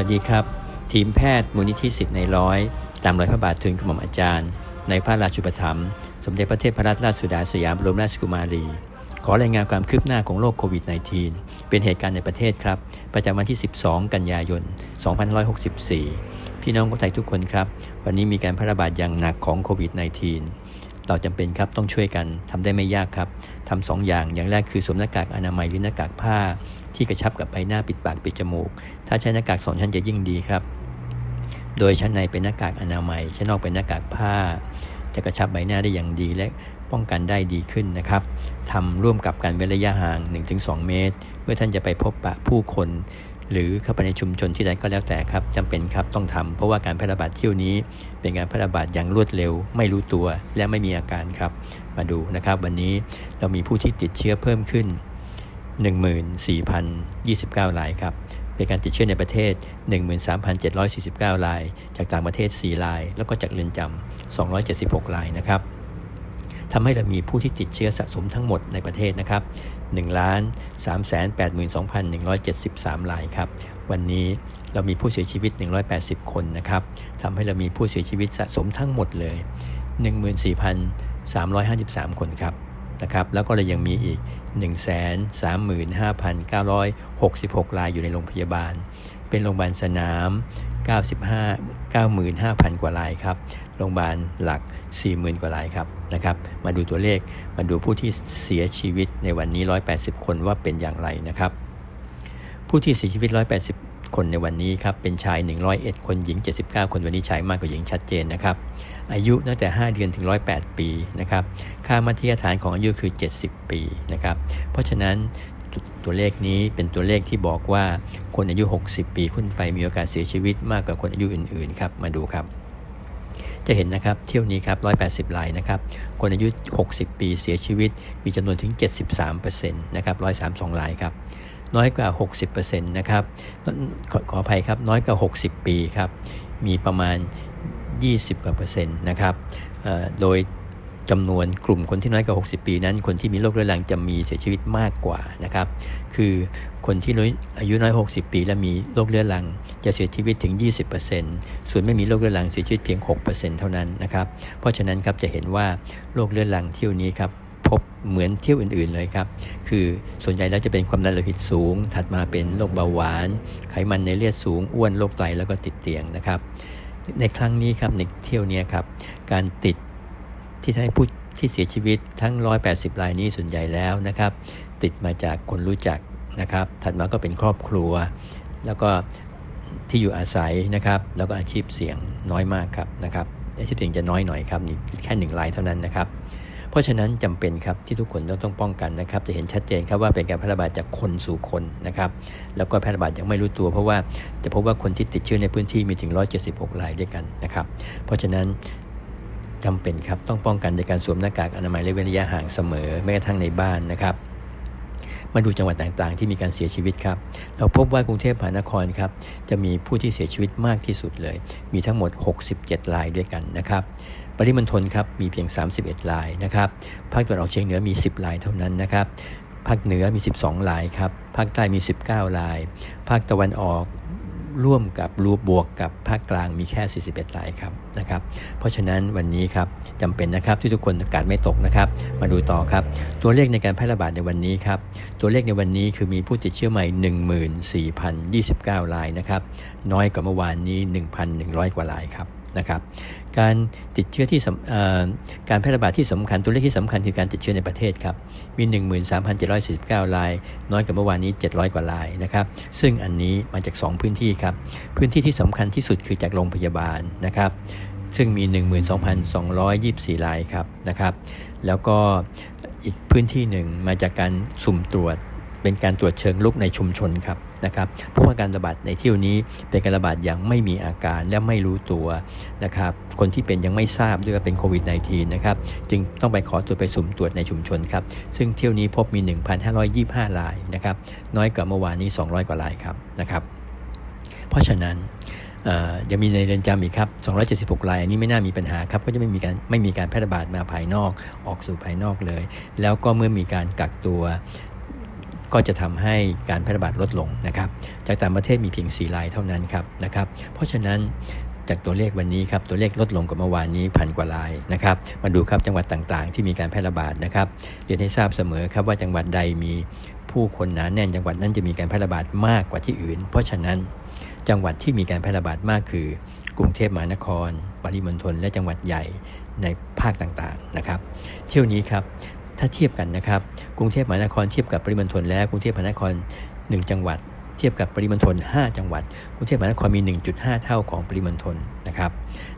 วัสดีครับ ทีมแพทย์มูลนิธิสิทธิ์ในร้อย ตามรอยพระบาทถึงกระหม่อมอาจารย์ ในพระราชุปถัมภ์สมเด็จพระเทพรัตนราชสุดาสยามบรมราชกุมารี ขอรายงานความคืบหน้าของโรคโควิด -19 เป็นเหตุการณ์ในประเทศครับ ประจำวันที่ 12 กันยายน 2564 พี่น้องคนไทยทุกคนครับ วันนี้มีการแพร่ระบาดอย่างหนักของโควิด -19 เราจำเป็นครับต้องช่วยกันทำได้ไม่ยากครับทำสองอย่างอย่างแรกคือสวมหน้ากากอนามัยหรือหน้ากากผ้า ที่กระชับกับใบหน้าปิดปากปิดจมูก ถ้าใช้หน้ากากสองชั้นจะยิ่งดีครับ โดยชั้นในเป็นหน้ากากอนามัยชั้นนอกเป็นหน้ากากผ้า จะกระชับใบหน้าได้อย่างดีและป้องกันได้ดีขึ้นนะครับทำร่วมกับการเว้นระยะห่าง 1-2 เมตร เมื่อท่านจะไปพบปะผู้คน หรือเข้าไปในชุมชนที่ใดก็แล้วแต่ครับจำเป็นครับต้องทำเพราะว่าการแพร่ระบาดเที่ยวนี้ เป็นการแพร่ระบาดอย่างรวดเร็ว ไม่รู้ตัวและไม่มีอาการครับ มาดูนะครับ วันนี้เรามีผู้ที่ติดเชื้อเพิ่มขึ้น 14,029รายครับเป็นการติดเชื้อในประเทศ 13,749ราย จากต่างประเทศ 4 ราย แล้วก็จากเรือนจำ276รายนะครับทำให้เรามีผู้ที่ติดเชื้อสะสมทั้งหมดในประเทศนะครับ 1ล้าน382,173 รายครับ วันนี้เรามีผู้เสียชีวิต 180 คนนะครับทำให้เรามีผู้เสียชีวิตสะสมทั้งหมดเลย 14,353 คนครับนะครับแล้วก็เรายังมีอีก 135,966 รายอยู่ในโรงพยาบาล เป็นโรงพยาบาลสนาม 95 95,000 กว่ารายครับ โรงพยาบาลหลัก 40,000 กว่ารายครับนะครับมาดูตัวเลขมาดูผู้ที่เสียชีวิตในวันนี้ 180 คนว่าเป็นอย่างไรนะครับ ผู้ที่เสียชีวิต 180 คนในวันนี้ครับเป็นชาย 101 คนหญิง 79 คนวันนี้ชายมากกว่าหญิงชัดเจนนะครับอายุตั้งแต่ 5 เดือนถึง 108 ปีนะครับค่ามาตรฐานของอายุคือ 70 ปีนะครับเพราะฉะนั้นตัวเลขนี้เป็นตัวเลขที่บอกว่าคนอายุ 60 ปีขึ้นไปมีโอกาสเสียชีวิตมากกว่าคนอายุอื่นๆครับมาดูครับ จะเห็นนะครับเที่ยวนี้ครับ 180รายนะครับ คนอายุ 60 ปีเสียชีวิตมีจำนวนถึง 73%นะครับ132รายครับ น้อยกว่า 60%นะครับขอขออภัยครับน้อยกว่า 60 ปีครับ มีประมาณ 20กว่าเปอร์เซ็นต์นะครับโดย จำนวนกลุ่มคนที่น้อยกว่า 60 ปีนั้น คนที่มีโรคเรื้อรังจะมีเสียชีวิตมากกว่านะครับคือคนที่น้อยอายุน้อย 60 ปี และมีโรคเรื้อรัง จะเสียชีวิตถึง 20%ส่วนไม่มีโรคเรื้อรังเสียชีวิตเพียง 6%เท่านั้นนะครับเพราะฉะนั้นครับจะเห็นว่าโรคเรื้อรังเที่ยวนี้ครับพบเหมือนเที่ยวอื่นๆเลยครับ คือส่วนใหญ่แล้วจะเป็นความดันโลหิตสูง ถัดมาเป็นโรคเบาหวาน ไขมันในเลือดสูง อ้วน โรคไต แล้วก็ติดเตียงนะครับ ในครั้งนี้ครับในเที่ยวนี้ครับ การติด ที่ทำให้ผู้ที่เสียชีวิตทั้ง 180 รายนี้ส่วนใหญ่แล้วนะครับ ติดมาจากคนรู้จักนะครับ ถัดมาก็เป็นครอบครัว แล้วก็ที่อยู่อาศัยนะครับ แล้วก็อาชีพเสี่ยงน้อยมากครับนะครับอาชีพเสี่ยงจะน้อยหน่อยครับนี่แค่หนึ่งรายเท่านั้นนะครับ เพราะฉะนั้นจำเป็นครับที่ทุกคนต้องต้องป้องกันนะครับ จะเห็นชัดเจนครับว่าเป็นการแพร่ระบาดจากคนสู่คนนะครับ แล้วก็แพร่ระบาดยังไม่รู้ตัว เพราะว่าจะพบว่าคนที่ติดเชื้อในพื้นที่มีถึง 176 รายด้วยกันนะครับ เพราะฉะนั้น จำเป็นครับต้องป้องกันในการสวมหน้ากากอนามัยและเว้นระยะห่างเสมอแม้กระทั่งในบ้านนะครับมาดูจังหวัดต่างๆ ที่มีการเสียชีวิตครับ เราพบว่ากรุงเทพมหานครครับจะมีผู้ที่เสียชีวิตมากที่สุดเลย มีทั้งหมด 67 รายด้วยกันนะครับ ปริมณฑลครับมีเพียง 31 รายนะครับ ภาคตะวันออกเฉียงเหนือมี 10 รายเท่านั้นนะครับ ภาคเหนือมี 12 รายครับ ภาคใต้มี 19 ราย ภาคตะวันออก ร่วมกับรูปบวกกับภาคกลางมีแค่ 41รายครับนะครับ เพราะฉะนั้นวันนี้ครับจำเป็นนะครับที่ทุกคนอากาศไม่ตกนะครับ มาดูต่อครับ ตัวเลขในการแพร่ระบาดในวันนี้ครับ ตัวเลขในวันนี้คือมีผู้ติดเชื้อใหม่ 14,029 รายนะครับ น้อยกว่าเมื่อวานนี้ 1,100 กว่ารายครับ นะครับ การติดเชื้อที่การแพร่ระบาดที่สำคัญตัวเลขที่สำคัญคือการติดเชื้อในประเทศครับ มี 13,749ราย น้อยกว่าเมื่อวานนี้ 700 กว่ารายนะครับ ซึ่งอันนี้มาจาก 2 พื้นที่ครับ พื้นที่ที่สำคัญที่สุดคือจากโรงพยาบาลนะครับ ซึ่งมี 12,224รายครับนะครับ แล้วก็อีกพื้นที่หนึ่งมาจากการสุ่มตรวจ เป็นการตรวจเชิงลุกในชุมชนครับนะครับเพราะว่าการระบาดในเที่ยวนี้เป็นการระบาดอย่างไม่มีอาการและไม่รู้ตัวนะครับคนที่เป็นยังไม่ทราบด้วยว่าเป็นโควิด -19 นะครับจึงต้องไปขอตรวจไปสุ่มตรวจในชุมชนครับซึ่งเที่ยวนี้พบมี 1,525รายนะครับน้อยกว่าเมื่อวานนี้ 200 กว่ารายครับนะครับเพราะฉะนั้นยังมีในเรือนจำอีกครับ 276 ราย อันนี้ไม่น่ามีปัญหาครับ ก็จะไม่มีการไม่มีการแพร่ระบาดมาภายนอก ออกสู่ภายนอกเลย แล้วก็เมื่อมีการกักตัว ก็จะทำให้การแพร่ระบาดลดลงนะครับ จากต่างประเทศมีเพียง 4 รายเท่านั้นครับนะครับ เพราะฉะนั้นจากตัวเลขวันนี้ครับตัวเลขลดลงกว่าเมื่อวานนี้พันกว่ารายนะครับมาดูครับจังหวัดต่างๆ ที่มีการแพร่ระบาดนะครับเรียนให้ทราบเสมอครับว่าจังหวัดใดมีผู้คนหนาแน่นจังหวัดนั้นจะมีการแพร่ระบาดมากกว่าที่อื่น เพราะฉะนั้นจังหวัดที่มีการแพร่ระบาดมากคือกรุงเทพมหานคร ปริมณฑลและจังหวัดใหญ่ในภาคต่างๆนะครับ เที่ยวนี้ครับ ถ้าเทียบกันนะครับ กรุงเทพมหานครเทียบกับปริมณฑลแล้วกรุงเทพมหานคร 1 จังหวัด เทียบกับปริมณฑล5 จังหวัด กรุงเทพมหานครมี 1.5 เท่าของปริมณฑลนะครับ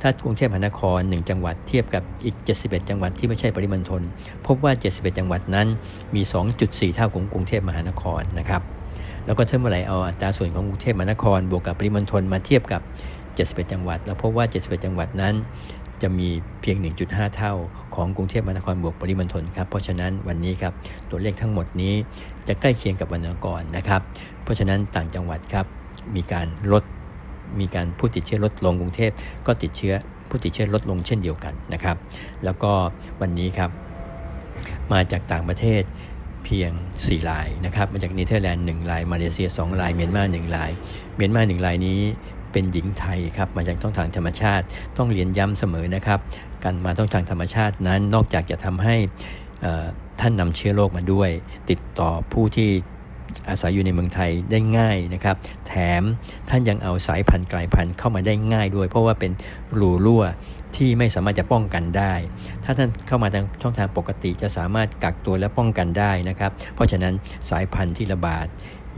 ถ้ากรุงเทพมหานคร 1 จังหวัดเทียบกับอีก 71 จังหวัดที่ไม่ใช่ปริมณฑลพบว่า 71 จังหวัดนั้นมี 2.4 เท่าของกรุงเทพมหานครนะครับแล้วก็ถ้าเมื่อไหร่เอาอัตราส่วนของกรุงเทพมหานครบวกกับปริมณฑลมาเทียบกับ 71 จังหวัด แล้วพบว่า 71 จังหวัดนั้น จะมีเพียง 1.5 เท่า ของกรุงเทพมหานครบวกปริมณฑลครับ เพราะฉะนั้นวันนี้ครับตัวเลขทั้งหมดนี้จะใกล้เคียงกับวันก่อนนะครับ เพราะฉะนั้นต่างจังหวัดครับมีการลดมีการผู้ติดเชื้อลดลงกรุงเทพก็ติดเชื้อผู้ติดเชื้อลดลงเช่นเดียวกันนะครับ แล้วก็วันนี้ครับมาจากต่างประเทศเพียง4รายนะครับ มาจากเนเธอร์แลนด์1ราย มาเลเซีย2ราย เมียนมา1ราย เมียนมา1รายนี้ เป็นหญิงไทยครับมาจากต้องทางธรรมชาติ ต้องเรียนย้ำเสมอนะครับ การมาต้องทางธรรมชาตินั้นนอกจากจะทำให้ท่านนำเชื้อโรคมาด้วย ติดต่อผู้ที่อาศัยอยู่ในเมืองไทยได้ง่ายนะครับ แถมท่านยังเอาสายพันธุ์กลายพันธุ์เข้ามาได้ง่ายด้วย เพราะว่าเป็นรูรั่วที่ไม่สามารถจะป้องกันได้ ถ้าท่านเข้ามาทางช่องทางปกติจะสามารถกักตัวและป้องกันได้นะครับ เพราะฉะนั้นสายพันธุ์ที่ระบาด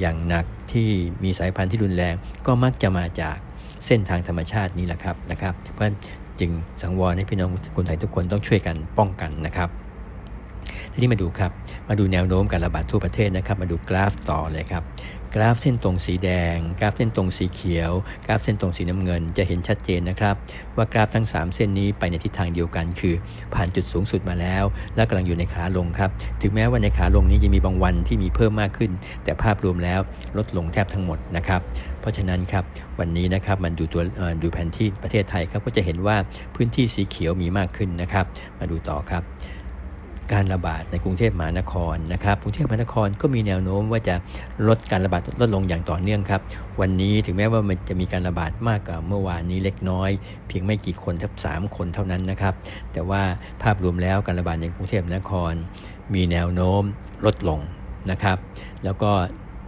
อย่างหนักที่มีสายพันธุ์ที่รุนแรงก็มักจะมาจาก เส้นทางธรรมชาตินี้แหละครับนะครับ เพราะฉะนั้นจึงสังวรให้พี่น้องคนไทยทุกคนต้องช่วยกันป้องกันนะครับ ทีนี้มาดูครับ มาดูแนวโน้มการระบาดทั่วประเทศนะครับ มาดูกราฟต่อเลยครับ กราฟเส้นตรงสีแดง กราฟเส้นตรงสีเขียว กราฟเส้นตรงสีน้ำเงิน จะเห็นชัดเจนนะครับ ว่ากราฟทั้ง 3 เส้นนี้ไปในทิศทางเดียวกัน คือผ่านจุดสูงสุดมาแล้ว และกำลังอยู่ในขาลงครับ ถึงแม้ว่าในขาลงนี้จะมีบางวันที่มีเพิ่มมากขึ้น แต่ภาพรวมแล้วลดลงแทบทั้งหมดนะครับ เพราะฉะนั้นครับวันนี้นะครับมันดูตัวดูแผนที่ประเทศไทยครับก็จะเห็นว่าพื้นที่สีเขียวมีมากขึ้นนะครับ มาดูต่อครับ การระบาดในกรุงเทพมหานครนะครับกรุงเทพมหานครก็มีแนวโน้มว่าจะลดการระบาดลดลงอย่างต่อเนื่องครับ วันนี้ถึงแม้ว่ามันจะมีการระบาดมากกว่าเมื่อวานนี้เล็กน้อย เพียงไม่กี่คนทับสามคนเท่านั้นนะครับ แต่ว่าภาพรวมแล้วการระบาดในกรุงเทพมหานคร มีแนวโน้มลดลงนะครับ แล้วก็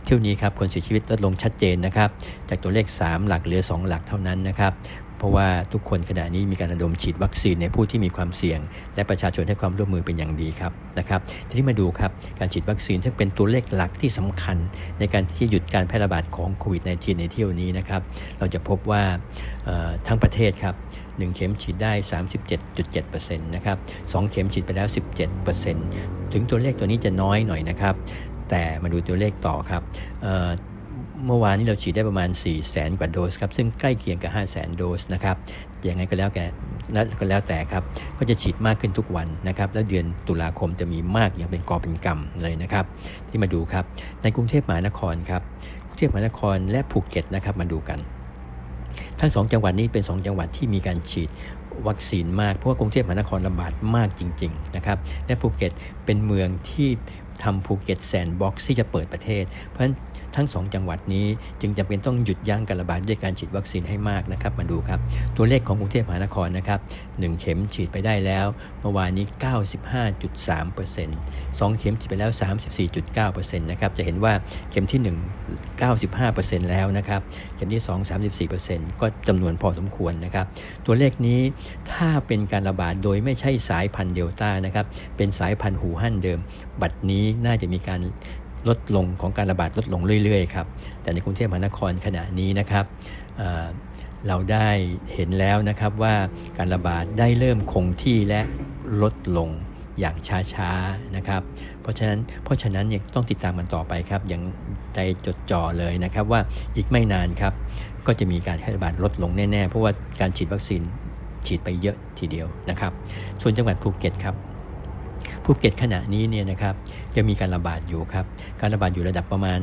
เที่ยวนี้ครับคนเสียชีวิตลดลงชัดเจนนะครับ จากตัวเลข 3 หลักเหลือ 2 หลักเท่านั้นนะครับ เพราะว่าทุกคนขณะนี้มีการระดมฉีดวัคซีนในผู้ที่มีความเสี่ยง และประชาชนให้ความร่วมมือเป็นอย่างดีครับนะครับทีนี้มาดูครับการฉีดวัคซีนซึ่งเป็นตัวเลขหลักที่สำคัญ ในการที่หยุดการแพร่ระบาดของโควิด -19 ในเที่ยวนี้นะครับเราจะพบว่าทั้งประเทศครับ1 เข็มฉีดได้ 37.7%นะครับ2เข็มฉีดไปแล้ว 17%ถึงตัวเลขตัวนี้จะน้อยหน่อยนะครับแต่มาดูตัวเลขต่อครับ เมื่อวานนี้เราฉีดได้ประมาณ 4 0 0แสนกว่าโดสครับ ซึ่งใกล้เคียงกับ 5 0 0แสนโดสนะครับ ยังไงก็แล้วแกก็แล้วแต่ครับ ก็จะฉีดมากขึ้นทุกวันนะครับ แล้วเดือนตุลาคมจะมีมากอย่างเป็นกอบเป็นกำเลยนะครับ ที่มาดูครับ ในกรุงเทพมหานครครับ กรุงเทพมหานครและภูเก็ตนะครับ มาดูกัน ทั้ง 2 จังหวัดนี้เป็น 2 จังหวัดที่มีการฉีดวัคซีนมากเพราะว่ากรุงเทพมหานครระบาดมากจริง ๆ นะครับ และภูเก็ตเป็นเมืองที่ ทำภูเก็ตแซนด์บ็อกซ์ที่จะเปิดประเทศ เพราะฉะนั้นทั้ง 2 จังหวัดนี้จึงจำเป็นต้องหยุดยั้งการระบาดด้วยการฉีดวัคซีนให้มากนะครับ มาดูครับ ตัวเลขของกรุงเทพมหานครนะครับ 1 เข็มฉีดไปได้แล้ว เมื่อวานนี้ 95.3% 2 เข็มฉีดไปแล้ว 34.9%นะครับ จะเห็นว่าเข็มที่ 1 95%แล้วนะครับ เข็มที่ 2 34%ก็จำนวนพอสมควรนะครับ ตัวเลขนี้ถ้าเป็นการระบาดโดยไม่ใช่สายพันธุ์เดลต้านะครับ เป็นสายพันธุ์หูฮั่นเดิม บัดนี้น่าจะมีการลดลงของการระบาดลดลงเรื่อยๆครับแต่ในกรุงเทพมหานครขณะนี้นะครับเเราได้เห็นแล้วนะครับว่าการระบาดได้เริ่มคงที่และลดลงอย่างช้าๆนะครับ เพราะฉะนั้นเพราะฉะนั้นยังต้องติดตามมันต่อไปครับอย่างใจจดจ่อเลยนะครับว่าอีกไม่นานครับ ก็จะมีการแพร่ระบาดลดลงแน่ๆ เพราะว่าการฉีดวัคซีนฉีดไปเยอะทีเดียวนะครับ ส่วนจังหวัดภูเก็ตครับ ภูเก็ตขณะนี้เนี่ยนะครับจะมีการระบาดอยู่ครับ การระบาดอยู่ระดับประมาณ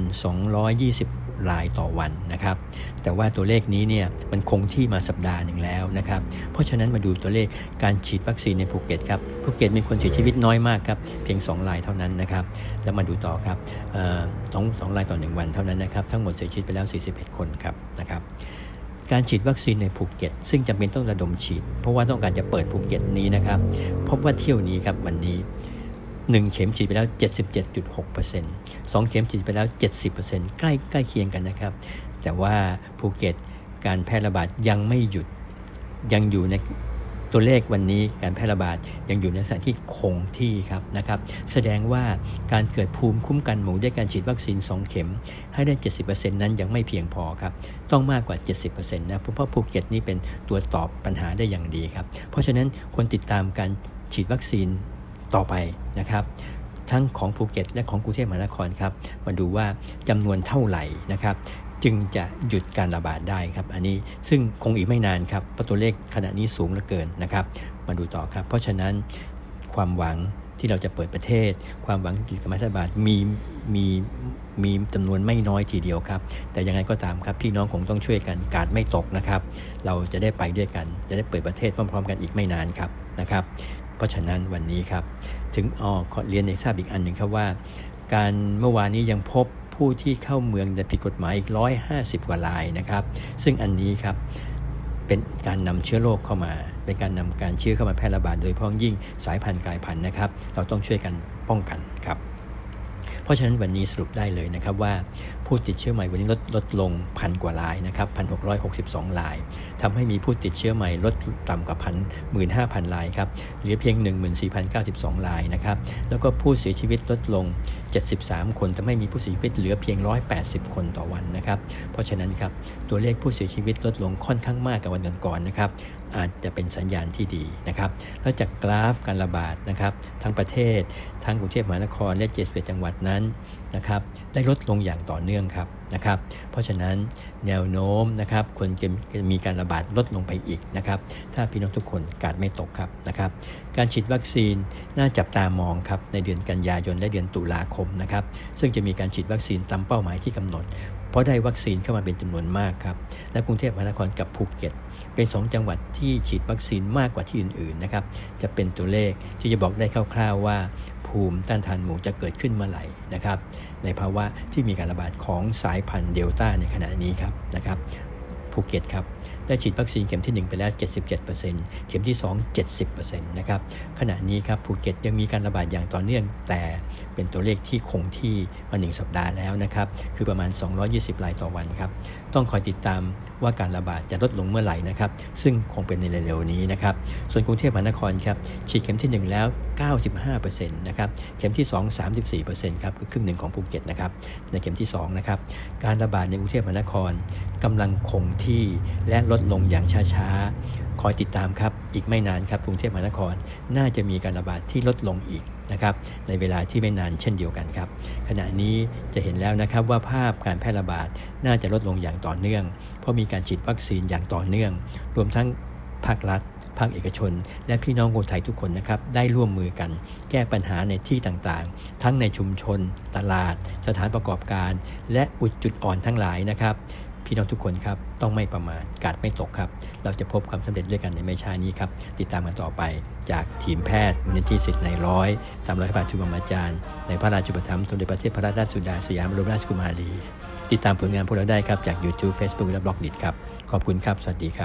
220 รายต่อวันนะครับ แต่ว่าตัวเลขนี้เนี่ยมันคงที่มาสัปดาห์หนึ่งแล้วนะครับ เพราะฉะนั้นมาดูตัวเลขการฉีดวัคซีนในภูเก็ตครับ ภูเก็ตมีคนเสียชีวิตน้อยมากครับ เพียง 2 รายเท่านั้นนะครับ แล้วมาดูต่อครับสองสองรายต่อ 1 วันเท่านั้นนะครับ ทั้งหมดเสียชีวิตไปแล้ว 41 คนครับนะครับ การฉีดวัคซีนในภูเก็ต ซึ่งจำเป็นต้องระดมฉีด เพราะว่าต้องการจะเปิดภูเก็ตนี้นะครับพบว่าเที่ยวนี้ครับวันนี้ 1 เข็มฉีดไปแล้ว 77.6% 2 เข็มฉีดไปแล้ว 70%ใกล้ใกล้เคียงกันนะครับ แต่ว่าภูเก็ตการแพร่ระบาดยังไม่หยุดยังอยู่ใน ตัวเลขวันนี้การแพร่ระบาดยังอยู่ในสถานที่คงที่ครับนะครับ แสดงว่าการเกิดภูมิคุ้มกันหมู่ด้วยการฉีดวัคซีน 2 เข็ม ให้ได้ 70%นั้นยังไม่เพียงพอครับ ต้องมากกว่า 70%นะเพราะภูเก็ตนี่เป็นตัวตอบปัญหาได้อย่างดีครับ เพราะฉะนั้นควรติดตามการฉีดวัคซีนต่อไปนะครับทั้งของภูเก็ตและของกรุงเทพมหานครครับ มาดูว่าจำนวนเท่าไหร่นะครับ จึงจะหยุดการระบาดได้ครับ อันนี้ซึ่งคงอีกไม่นานครับเพราะตัวเลขขณะนี้สูงเหลือเกินนะครับ มาดูต่อครับ เพราะฉะนั้นความหวังที่เราจะเปิดประเทศ ความหวังหยุดการระบาดมีมีมีจำนวนไม่น้อยทีเดียวครับ แต่ยังไงก็ตามครับพี่น้องคงต้องช่วยกันกาดไม่ตกนะครับ เราจะได้ไปด้วยกัน จะได้เปิดประเทศพร้อมๆ กันอีกไม่นานครับนะครับ เพราะฉะนั้นวันนี้ครับ ถึงออขอเรียนในทราบอีกอันหนึ่งครับว่า การเมื่อวานนี้ยังพบ ผู้ที่เข้าเมืองแต่ผิดกฎหมายอีก 150 กว่ารายนะครับ ซึ่งอันนี้ครับเป็นการนำเชื้อโรคเข้ามา เป็นการนำการเชื้อเข้ามาแพร่ระบาดโดยพ้องยิ่งสายพันธุ์กลายพันธุ์นะครับ เราต้องช่วยกันป้องกันครับ เพราะฉะนั้นวันนี้สรุปได้เลยนะครับว่าผู้ติดเชื้อใหม่วันนี้ลดลดลงพันกว่ารายนะครับพันหกร้อยหกสิบสองรายทำให้มีผู้ติดเชื้อใหม่ลดต่ำกว่าพันหมื่นห้าพันรายครับเหลือเพียงหนึ่งหมื่นสี่พันเก้าสิบสองรายนะครับแล้วก็ผู้เสียชีวิตลดลง73คนทำให้มีผู้เสียชีวิตเหลือเพียง180คนต่อวันนะครับเพราะฉะนั้นครับตัวเลขผู้เสียชีวิตลดลงค่อนข้างมากกว่าวันก่อนๆนะครับอาจจะเป็นสัญญาณที่ดีนะครับ แล้วจากกราฟการระบาดนะครับทั้งประเทศ ทั้งกรุงเทพมหานครและ71จังหวัดนั้นนะครับได้ลดลงอย่างต่อเนื่องครับนะครับ เพราะฉะนั้นแนวโน้มนะครับควรจะมีการระบาดลดลงไปอีกนะครับ ถ้าพี่น้องทุกคนกาดไม่ตกครับนะครับ การฉีดวัคซีนน่าจับตามองครับในเดือนกันยายนและเดือนตุลาคมนะครับ ซึ่งจะมีการฉีดวัคซีนตามเป้าหมายที่กำหนด เพราะได้วัคซีนเข้ามาเป็นจำนวนมากครับและกรุงเทพมหานครกับภูเก็ต เป็น 2 จังหวัดที่ฉีดวัคซีนมากกว่าที่อื่นๆนะครับจะเป็นตัวเลขที่จะบอกได้คร่าวๆว่า ภูมิต้านทานหมู่จะเกิดขึ้นเมื่อไหร่นะครับ ในภาวะที่มีการระบาดของสายพันธุ์เดลต้าในขณะนี้ครับนะครับภูเก็ตครับได้ฉีดวัคซีนเข็มที่ 1 ไปแล้ว 77%เข็มที่ 2 70%นะครับขณะนี้ครับภูเก็ตยังมีการระบาดอย่างต่อเนื่อง แต่เป็นตัวเลขที่คงที่มาหนึ่งสัปดาห์แล้วนะครับคือประมาณ 220 รายต่อวันครับต้องคอยติดตามว่าการระบาดจะลดลงเมื่อไหร่นะครับซึ่งคงเป็นในเร็วๆนี้นะครับส่วนกรุงเทพมหานครครับฉีดเข็มที่ 1 แล้ว 95%นะครับเข็มที่ 2 34%ครับคือครึ่งหนึ่งของภูเก็ตนะครับในเข็มที่2นะครับการระบาดในกรุงเทพมหานครกำลังคงที่และลดลงอย่างช้าๆ คอยติดตามครับ อีกไม่นานครับกรุงเทพมหานคร น่าจะมีการระบาดที่ลดลงอีกนะครับ ในเวลาที่ไม่นานเช่นเดียวกันครับ ขณะนี้จะเห็นแล้วนะครับว่าภาพการแพร่ระบาดน่าจะลดลงอย่างต่อเนื่อง เพราะมีการฉีดวัคซีนอย่างต่อเนื่อง รวมทั้งภาครัฐภาคเอกชน และพี่น้องคนไทยทุกคนนะครับ ได้ร่วมมือกัน แก้ปัญหาในที่ต่างๆ ทั้งในชุมชน ตลาด สถานประกอบการ และอุดจุดอ่อนทั้งหลายนะครับ พี่น้องทุกคนครับต้องไม่ประมาทกาดไม่ตกครับ เราจะพบความสำเร็จด้วยกันในไม่ช้านี้ครับ ติดตามกันต่อไปจากทีมแพทย์มูลนิธิสิทธิ์ในร้อยตามร้อยพระบาทชุบมาจารย์ ในพระราชุปถัมภ์สมเด็จพระเทพรัตนราชสุดาสยามบรมราชกุมารี ติดตามผลงานพวกเราได้ครับจาก YouTube Facebook และบล็อกดิครับขอบคุณครับสวัสดีครับ